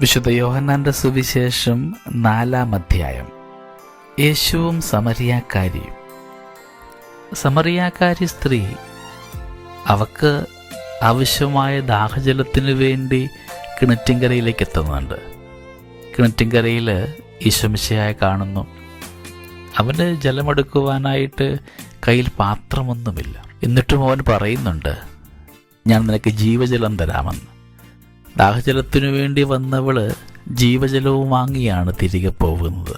വിശുദ്ധ യോഹന്നാന്റെ സുവിശേഷം നാലാം അധ്യായം. യേശുവും സമറിയാക്കാരിയും സമറിയാക്കാരി സ്ത്രീ അവക്ക് ആവശ്യമായ ദാഹജലത്തിനു വേണ്ടി കിണറ്റിൻകരയിലേക്ക് എത്തുന്നുണ്ട്. കിണറ്റിൻകരയിൽ ഈശ്വമിശയായി കാണുന്നു. അവന് ജലമെടുക്കുവാനായിട്ട് കയ്യിൽ പാത്രമൊന്നുമില്ല. എന്നിട്ടും അവൻ പറയുന്നുണ്ട് ഞാൻ നിനക്ക് ജീവജലം തരാമെന്ന്. ദാഹജലത്തിനു വേണ്ടി വന്നവൾ ജീവജലവും വാങ്ങിയാണ് തിരികെ പോകുന്നത്.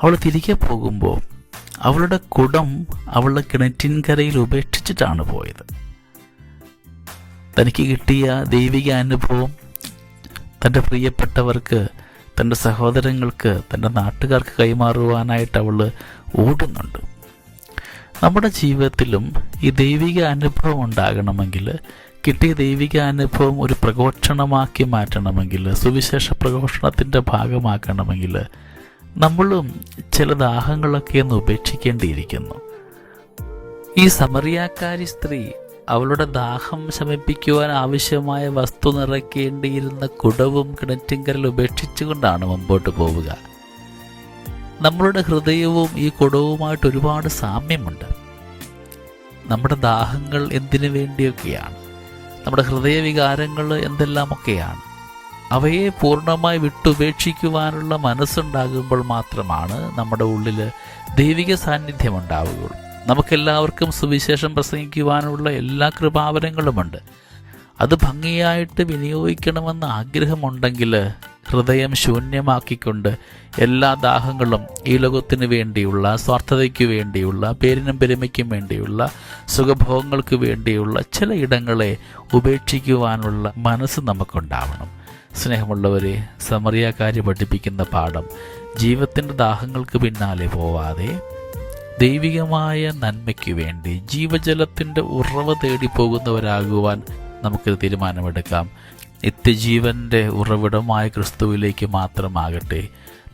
അവൾ തിരികെ പോകുമ്പോൾ അവളുടെ കുടം അവളുടെ കിണറ്റിൻകരയിൽ ഉപേക്ഷിച്ചിട്ടാണ് പോയത്. തനിക്ക് കിട്ടിയ ദൈവിക അനുഭവം തന്റെ പ്രിയപ്പെട്ടവർക്ക് തന്റെ സഹോദരങ്ങൾക്ക് തന്റെ നാട്ടുകാർക്ക് കൈമാറുവാനായിട്ട് അവൾ ഓടുന്നുണ്ട്. നമ്മുടെ ജീവിതത്തിലും ഈ ദൈവിക അനുഭവം ഉണ്ടാകണമെങ്കിൽ കിട്ടിയ ദൈവിക അനുഭവം ഒരു പ്രഘോഷണമാക്കി മാറ്റണമെങ്കിൽ സുവിശേഷ പ്രഘോഷണത്തിന്റെ ഭാഗമാക്കണമെങ്കിൽ നമ്മളും ചില ദാഹങ്ങളൊക്കെ ഒന്ന് ഉപേക്ഷിക്കേണ്ടിയിരിക്കുന്നു. ഈ സമറിയാക്കാരി സ്ത്രീ അവളുടെ ദാഹം ശമിപ്പിക്കുവാൻ ആവശ്യമായ വസ്തു നിറയ്ക്കേണ്ടിയിരുന്ന കുടവും കിണറ്റിങ്കരൽ ഉപേക്ഷിച്ചുകൊണ്ടാണ് മുമ്പോട്ട് പോവുക. നമ്മളുടെ ഹൃദയവും ഈ കുടവുമായിട്ട് ഒരുപാട് സാമ്യമുണ്ട്. നമ്മുടെ ദാഹങ്ങൾ എന്തിനു വേണ്ടിയൊക്കെയാണ്? നമ്മുടെ ഹൃദയവികാരങ്ങൾ എന്തെല്ലാമൊക്കെയാണ്? അവയെ പൂർണമായി വിട്ടുപേക്ഷിക്കുവാനുള്ള മനസ്സുണ്ടാകുമ്പോൾ മാത്രമാണ് നമ്മുടെ ഉള്ളിൽ ദൈവിക സാന്നിധ്യം ഉണ്ടാവുകയുള്ളൂ. നമുക്കെല്ലാവർക്കും സുവിശേഷം പ്രസംഗിക്കുവാനുള്ള എല്ലാ കൃപാവരങ്ങളുമുണ്ട്. അത് ഭംഗിയായിട്ട് വിനിയോഗിക്കണമെന്ന് ആഗ്രഹമുണ്ടെങ്കിൽ ഹൃദയം ശൂന്യമാക്കിക്കൊണ്ട് എല്ലാ ദാഹങ്ങളും ഈ ലോകത്തിന് വേണ്ടിയുള്ള സ്വാർത്ഥതയ്ക്ക് വേണ്ടിയുള്ള പേരിനും പെരുമയ്ക്കും വേണ്ടിയുള്ള സുഖഭോഗങ്ങൾക്ക് വേണ്ടിയുള്ള ചില ഇടങ്ങളെ ഉപേക്ഷിക്കുവാനുള്ള മനസ്സ് നമുക്കുണ്ടാവണം. സ്നേഹമുള്ളവരെ സമറിയാക്കാരി പഠിപ്പിക്കുന്ന പാഠം ജീവിതത്തിന്റെ ദാഹങ്ങൾക്ക് പിന്നാലെ പോവാതെ ദൈവികമായ നന്മയ്ക്ക് വേണ്ടി ജീവജലത്തിന്റെ ഉറവ തേടി പോകുന്നവരാകുവാൻ നമുക്ക് തീരുമാനമെടുക്കാം. നിത്യജീവന്റെ ഉറവിടമായ ക്രിസ്തുവിലേക്ക് മാത്രമാകട്ടെ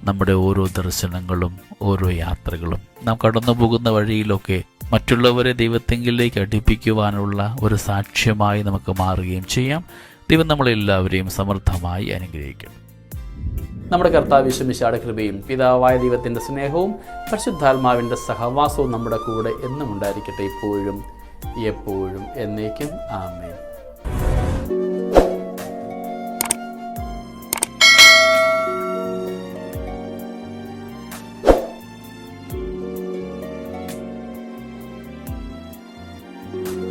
നമ്മുടെ ഓരോ ദർശനങ്ങളും ഓരോ യാത്രകളും. നാം കടന്നു പോകുന്ന വഴിയിലൊക്കെ മറ്റുള്ളവരെ ദൈവത്തെങ്കിലേക്ക് അടുപ്പിക്കുവാനുള്ള ഒരു സാക്ഷ്യമായി നമുക്ക് മാറുകയും ചെയ്യാം. ദൈവം നമ്മളെല്ലാവരെയും സമൃദ്ധമായി അനുഗ്രഹിക്കും. നമ്മുടെ കർത്താവ് വിശ്വമിശാടെ കൃപയും പിതാവായ ദൈവത്തിന്റെ സ്നേഹവും പരിശുദ്ധാത്മാവിന്റെ സഹവാസവും നമ്മുടെ കൂടെ എന്നും ഉണ്ടായിരിക്കട്ടെ ഇപ്പോഴും എപ്പോഴും എന്നേക്കും. ആമേ Bye.